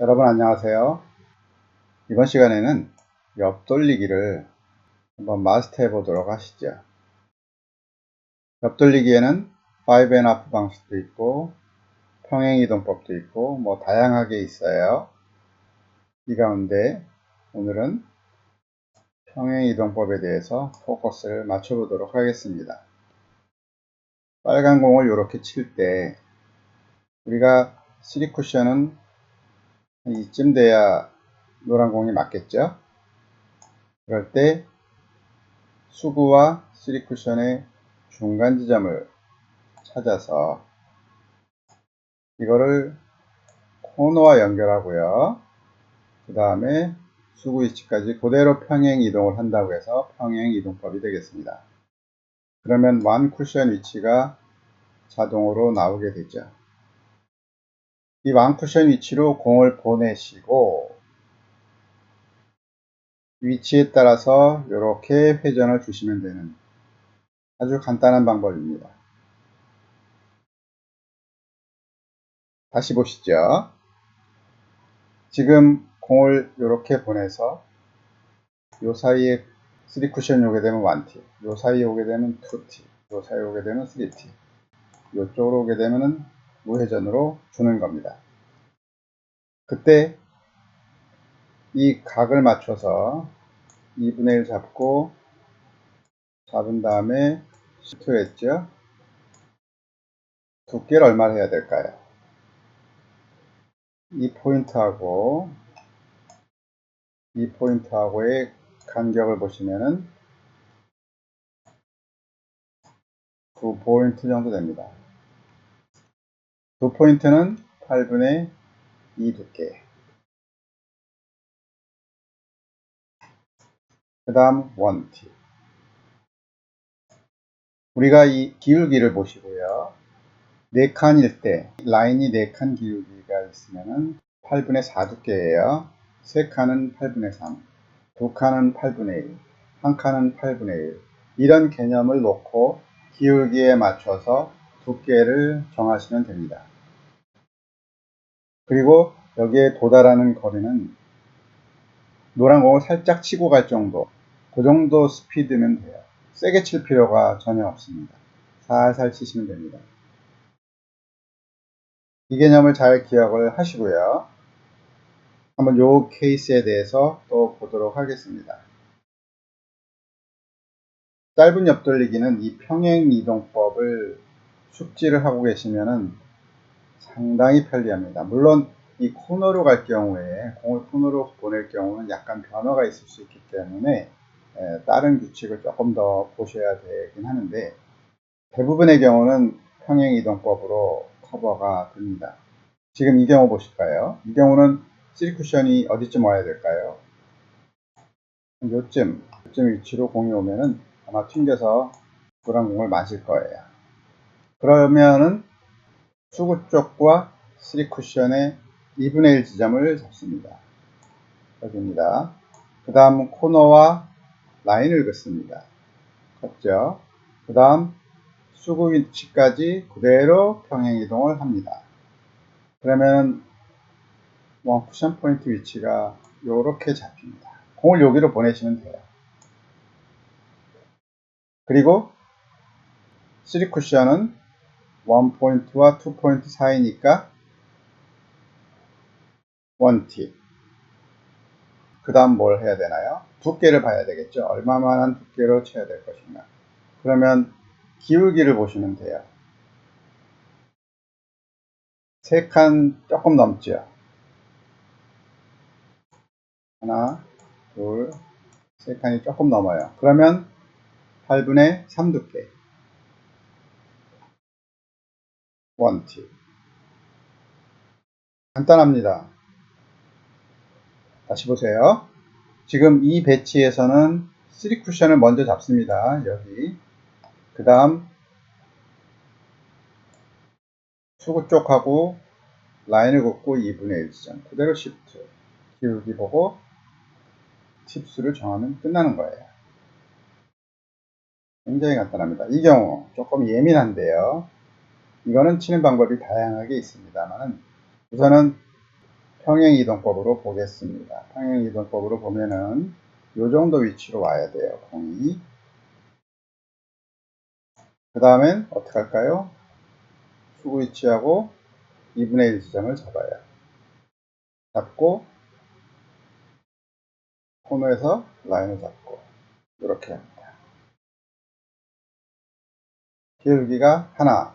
여러분 안녕하세요. 이번 시간에는 옆 돌리기를 한번 마스터해 보도록 하시죠. 옆 돌리기에는 5&half 방식도 있고 평행 이동법도 있고 뭐 다양하게 있어요. 이 가운데 오늘은 평행 이동법에 대해서 포커스를 맞춰 보도록 하겠습니다. 빨간 공을 이렇게 칠 때 우리가 3쿠션은 이쯤 돼야 노란 공이 맞겠죠? 그럴 때 수구와 3쿠션의 중간 지점을 찾아서 이거를 코너와 연결하고요. 그 다음에 수구 위치까지 그대로 평행 이동을 한다고 해서 평행 이동법이 되겠습니다. 그러면 완 쿠션 위치가 자동으로 나오게 되죠. 이 완쿠션 위치로 공을 보내시고 위치에 따라서 이렇게 회전을 주시면 되는 아주 간단한 방법입니다. 다시 보시죠. 지금 공을 이렇게 보내서 요 사이에 3쿠션이 오게 되면 1T, 요 사이에 오게 되면 2T, 요 사이에 오게 되면 3T, 요쪽으로 오게 되면 무회전으로 주는 겁니다. 그때 이 각을 맞춰서 2분의 1 잡고 잡은 다음에 시트 했죠. 두께를 얼마나 해야 될까요? 이 포인트하고 이 포인트하고의 간격을 보시면은 두 포인트 정도 됩니다. 두 포인트는 8분의 2 두께. 그 다음 1T. 우리가 이 기울기를 보시고요. 4칸일 때, 라인이 4칸 기울기가 있으면은 8분의 4 두께예요. 3칸은 8분의 3, 2칸은 8분의 1, 1칸은 8분의 1. 이런 개념을 놓고 기울기에 맞춰서 두께를 정하시면 됩니다. 그리고 여기에 도달하는 거리는 노란 공을 살짝 치고 갈 정도 그 정도 스피드면 돼요. 세게 칠 필요가 전혀 없습니다. 살살 치시면 됩니다. 이 개념을 잘 기억을 하시고요. 한번 요 케이스에 대해서 또 보도록 하겠습니다. 짧은 옆돌리기는 이 평행 이동법을 숙지를 하고 계시면은 상당히 편리합니다. 물론 이 코너로 갈 경우에 공을 코너로 보낼 경우는 약간 변화가 있을 수 있기 때문에 다른 규칙을 조금 더 보셔야 되긴 하는데 대부분의 경우는 평행 이동법으로 커버가 됩니다. 지금 이 경우 보실까요? 이 경우는 3쿠션이 어디쯤 와야 될까요? 요쯤, 요쯤 위치로 공이 오면은 아마 튕겨서 노란 공을 맞을 거예요. 그러면은 수구 쪽과 3쿠션의 2분의 1 지점을 잡습니다. 여기입니다. 그 다음 코너와 라인을 긋습니다. 걷죠. 그 다음 수구 위치까지 그대로 평행 이동을 합니다. 그러면 원 쿠션 포인트 위치가 이렇게 잡힙니다. 공을 여기로 보내시면 돼요. 그리고 3쿠션은 1포인트와 2포인트 사이니까 1t 그 다음 뭘 해야 되나요? 두께를 봐야 되겠죠. 얼마만한 두께로 쳐야 될 것인가. 그러면 기울기를 보시면 돼요. 3칸 조금 넘죠. 하나, 둘, 세 칸이 조금 넘어요. 그러면 8분의 3 두께. 원팁. 간단합니다. 다시 보세요. 지금 이 배치에서는 3 쿠션을 먼저 잡습니다. 여기. 그 다음 수구 쪽하고 라인을 긋고 2분의 1 지점. 그대로 시프트. 기울기 보고 팁수를 정하면 끝나는 거예요. 굉장히 간단합니다. 이 경우 조금 예민한데요. 이거는 치는 방법이 다양하게 있습니다만 우선은 평행이동법으로 보겠습니다. 평행이동법으로 보면은 요 정도 위치로 와야 돼요. 공이. 그 다음엔 어떻게 할까요? 수구 위치하고 2분의 1 지점을 잡아요. 잡고 코너에서 라인을 잡고 이렇게 합니다. 기울기가 하나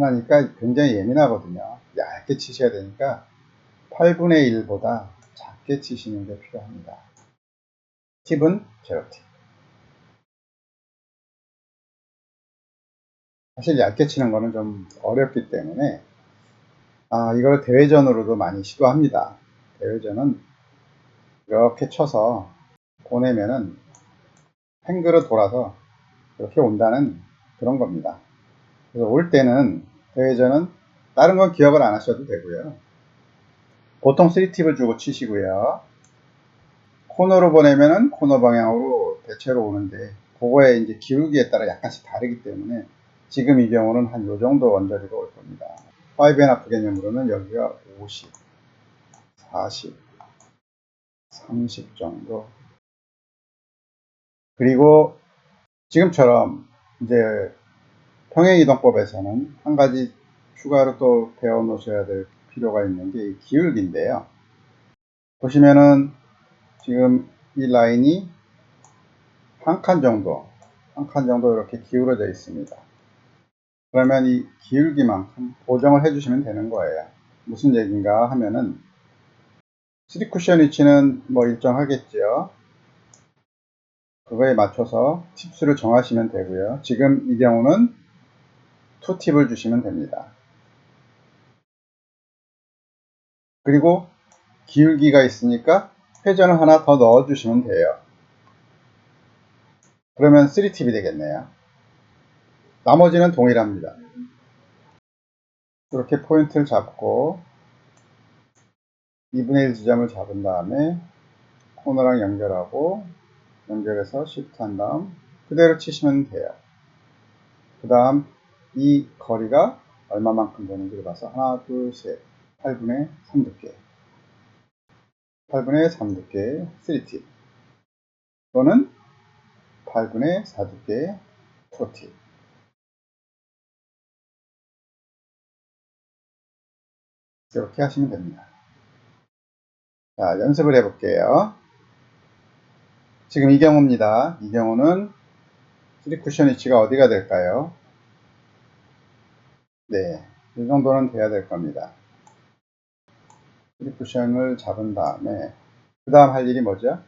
하나니까 굉장히 예민하거든요. 얇게 치셔야 되니까 8분의 1보다 작게 치시는 게 필요합니다. 팁은 제로 팁. 사실 얇게 치는 거는 좀 어렵기 때문에 아 이걸 대회전으로도 많이 시도합니다. 대회전은 이렇게 쳐서 보내면은 팽글로 돌아서 이렇게 온다는 그런 겁니다. 그래서 올 때는 대회전은 다른 건 기억을 안 하셔도 되고요. 보통 3팁을 주고 치시고요. 코너로 보내면은 코너 방향으로 대체로 오는데 그거의 이제 기울기에 따라 약간씩 다르기 때문에 지금 이 경우는 한 요 정도 언저리로 올 겁니다. 5앤 하프 개념으로는 여기가 50, 40, 30 정도. 그리고 지금처럼 이제 평행이동법에서는 한 가지 추가로 또 배워 놓으셔야 될 필요가 있는 게 기울기인데요. 보시면은 지금 이 라인이 한 칸 정도, 한 칸 정도 이렇게 기울어져 있습니다. 그러면 이 기울기만큼 보정을 해주시면 되는 거예요. 무슨 얘기인가 하면은 3쿠션 위치는 뭐 일정하겠죠. 그거에 맞춰서 팁수를 정하시면 되고요. 지금 이 경우는 2팁을 주시면 됩니다. 그리고 기울기가 있으니까 회전을 하나 더 넣어주시면 돼요. 그러면 3팁이 되겠네요. 나머지는 동일합니다. 이렇게 포인트를 잡고 2분의 1 지점을 잡은 다음에 코너랑 연결하고 연결해서 시프트 한 다음 그대로 치시면 돼요. 그 다음 이 거리가 얼마만큼 되는지를 봐서 하나, 둘, 셋, 8분의 3 두께 8분의 3 두께 3팁 또는 8분의 4 두께 2팁 이렇게 하시면 됩니다. 자, 연습을 해볼게요. 지금 이 경우입니다. 이 경우는 3쿠션 위치가 어디가 될까요? 네, 이 정도는 돼야 될 겁니다. 3쿠션을 잡은 다음에 그 다음 할 일이 뭐죠?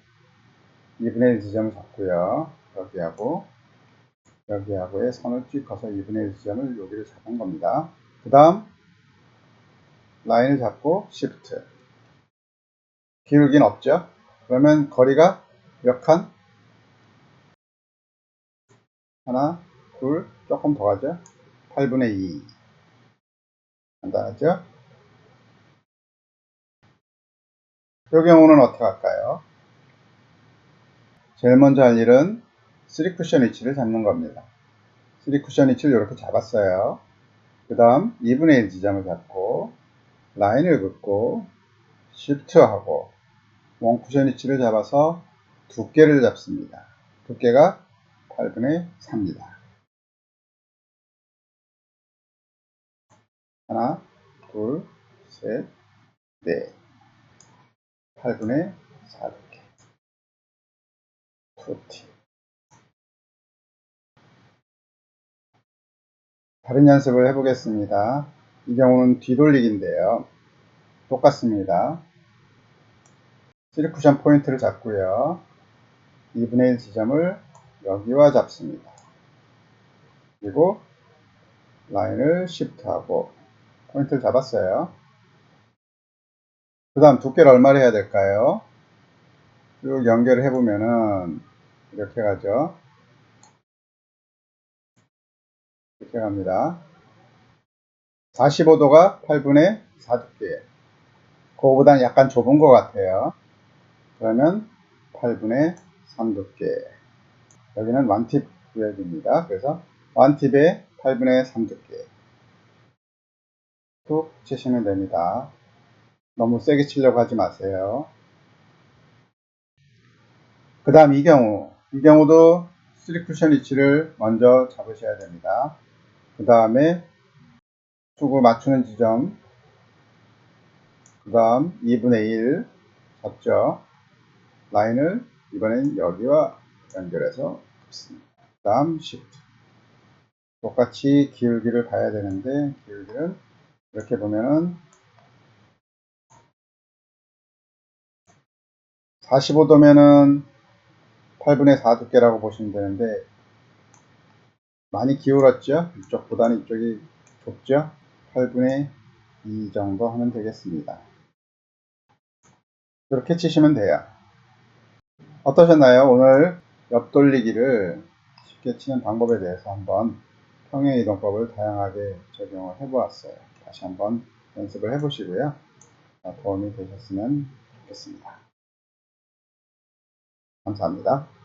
2분의 1 지점을 잡고요. 여기하고 여기하고의 선을 찍어서 2분의 1 지점을 여기를 잡은 겁니다. 그 다음 라인을 잡고 Shift 기울기는 없죠? 그러면 거리가 몇 칸? 하나, 둘, 조금 더 가죠? 8분의 2 간단하죠? 이 경우는 어떻게 할까요? 제일 먼저 할 일은 3쿠션 위치를 잡는 겁니다. 3쿠션 위치를 이렇게 잡았어요. 그 다음 2분의 1 지점을 잡고 라인을 긋고 Shift하고 원쿠션 위치를 잡아서 두께를 잡습니다. 두께가 8분의 3입니다. 하나, 둘, 셋, 넷. 8분의 4 두께. 투티. 다른 연습을 해보겠습니다. 이 경우는 뒤돌리기인데요. 똑같습니다. 3쿠션 포인트를 잡고요. 2분의 1 지점을 여기와 잡습니다. 그리고 라인을 시프트하고 포인트를 잡았어요. 그 다음 두께를 얼마를 해야 될까요? 쭉 연결을 해보면은 이렇게 가죠. 이렇게 갑니다. 45도가 8분의 4 두께. 그거보다는 약간 좁은 것 같아요. 그러면 8분의 3 두께. 여기는 완팁 구역입니다. 그래서 완팁에 8분의 3 두께. 툭 치시면 됩니다. 너무 세게 치려고 하지 마세요. 그 다음 이 경우, 이 경우도 3 쿠션 위치를 먼저 잡으셔야 됩니다. 그 다음에 수구 맞추는 지점, 그 다음 2분의 1 잡죠. 라인을 이번엔 여기와 연결해서 긋습니다. 그 다음 Shift. 똑같이 기울기를 봐야 되는데 기울기는 이렇게 보면은 45도면은 8분의 4 두께라고 보시면 되는데 많이 기울었죠? 이쪽보다는 이쪽이 좁죠? 8분의 2 정도 하면 되겠습니다. 이렇게 치시면 돼요. 어떠셨나요? 오늘 옆돌리기를 쉽게 치는 방법에 대해서 한번 평행 이동법을 다양하게 적용을 해보았어요. 다시 한번 연습을 해보시고요. 도움이 되셨으면 좋겠습니다. 감사합니다.